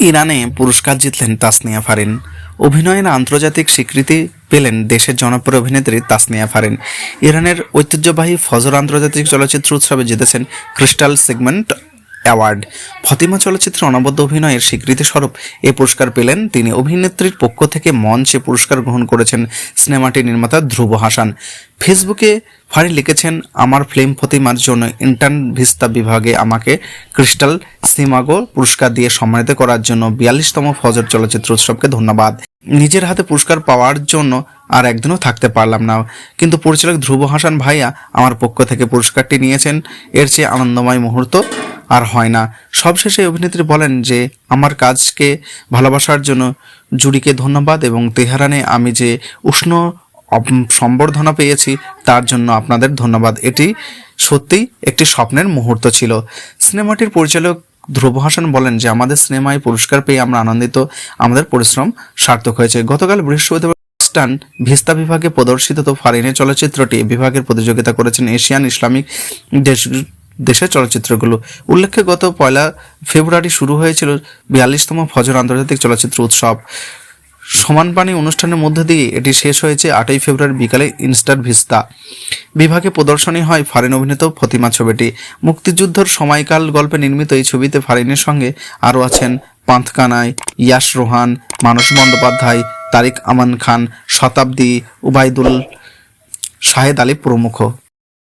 ইরানে পুরস্কার জিতলেন তাসনিয়া ফারিন। অভিনয়ের আন্তর্জাতিক স্বীকৃতি পেলেন দেশের জনপ্রিয় অভিনেত্রী তাসনিয়া ফারিন। ইরানের ঐতিহ্যবাহী ফজর আন্তর্জাতিক চলচ্চিত্র উৎসবে জিতেছেন ক্রিস্টাল সেগমেন্ট অ্যাওয়ার্ড। ফতিমা চলচ্চিত্রে অনবদ্য অভিনয়ের স্বীকৃতি স্বরূপ এ পুরস্কার পেলেন তিনি। অভিনেত্রীর পক্ষ থেকে মঞ্চে পুরস্কার গ্রহণ করেছেন সিনেমাটির নির্মাতা ধ্রুব হাসান। ফেসবুকে ফারি লিখেছেন, আমার ফিল্ম ফতিমার জন্য ইন্টার্ন ভিস্তা বিভাগে আমাকে ক্রিস্টাল সিমাগো পুরস্কার দিয়ে সম্মানিত করার জন্য বিয়াল্লিশতম ফজর চলচ্চিত্র উৎসবকে ধন্যবাদ। নিজের হাতে পুরস্কার পাওয়ার জন্য আর একদিনও থাকতে পারলাম না। কিন্তু পরিচালক ধ্রুব হাসান ভাইয়া আমার পক্ষ থেকে পুরস্কারটি নিয়েছেন। এর চেয়ে আনন্দময় মুহূর্ত আর হয় না। সবশেষে অভিনেত্রী বলেন যে, আমার কাজকে ভালোবাসার জন্য জুরিকে ধন্যবাদ এবং তেহরানে আমি যে উষ্ণ সম্বর্ধনা পেয়েছি, তার জন্য আপনাদের ধন্যবাদ। এটি সত্যিই একটি স্বপ্নের মুহূর্ত ছিল। সিনেমাটির পরিচালক ধ্রুব হাসান বলেন যে, আমাদের সিনেমায় পুরস্কার পেয়ে আমরা আনন্দিত। আমাদের পরিশ্রম সার্থক হয়েছে। গতকাল বৃহস্পতিবার ভিস্তা বিভাগে প্রদর্শিত তো ফারিনে চলচ্চিত্রটি বিভাগের প্রতিযোগিতা করেছেন এশিয়ান ইসলামিক দেশ, দেশের চলচ্চিত্রগুলো। উল্লেখ্য, গত পয়লা ফেব্রুয়ারি শুরু হয়েছিল বিয়াল্লিশতম ফজর আন্তর্জাতিক চলচ্চিত্র উৎসব। সমান পানি অনুষ্ঠানের মধ্যে দিয়ে এটি শেষ হয়েছে আটই ফেব্রুয়ারি বিকালে ইনস্টার ভিস্তা। বিভাগে প্রদর্শনী হয় ফারিন অভিনীত ফতিমা ছবিটি। মুক্তিযুদ্ধর সময়কাল গল্পে নির্মিত এই ছবিতে ফারিনের সঙ্গে আরও আছেন পান্থকানাই ইয়াশ রোহান, মানস বন্দ্যোপাধ্যায়, তারিক আমান খান, শতাব্দী উবাইদুল শাহেদ আলী প্রমুখ।